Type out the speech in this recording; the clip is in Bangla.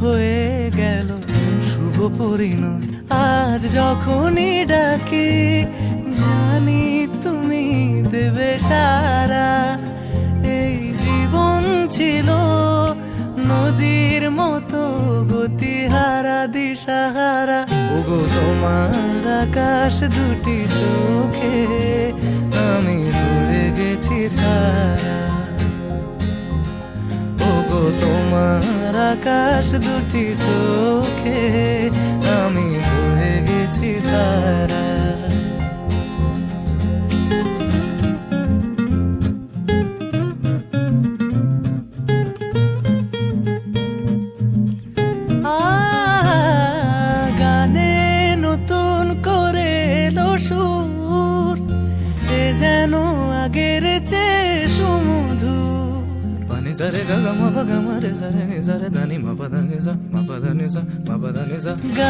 হয়ে গেল। শুভ পরিণয়। আজ যখনই ডাকি, জানি তুমি দেবে সারা। এই জীবন ছিল নদীর মতো গতিহারা, দিশাহারা। ওগো, তোমার আকাশ দুটি চোখে আমি হয়ে গেছি তারা আকাশ দুটি চোখে আমি হয়ে গেছি তারা। যেন আগের চেয়ে సరే గగ మప గమ రే సరే ని సరే దని మప దని స మప దని స మప దని స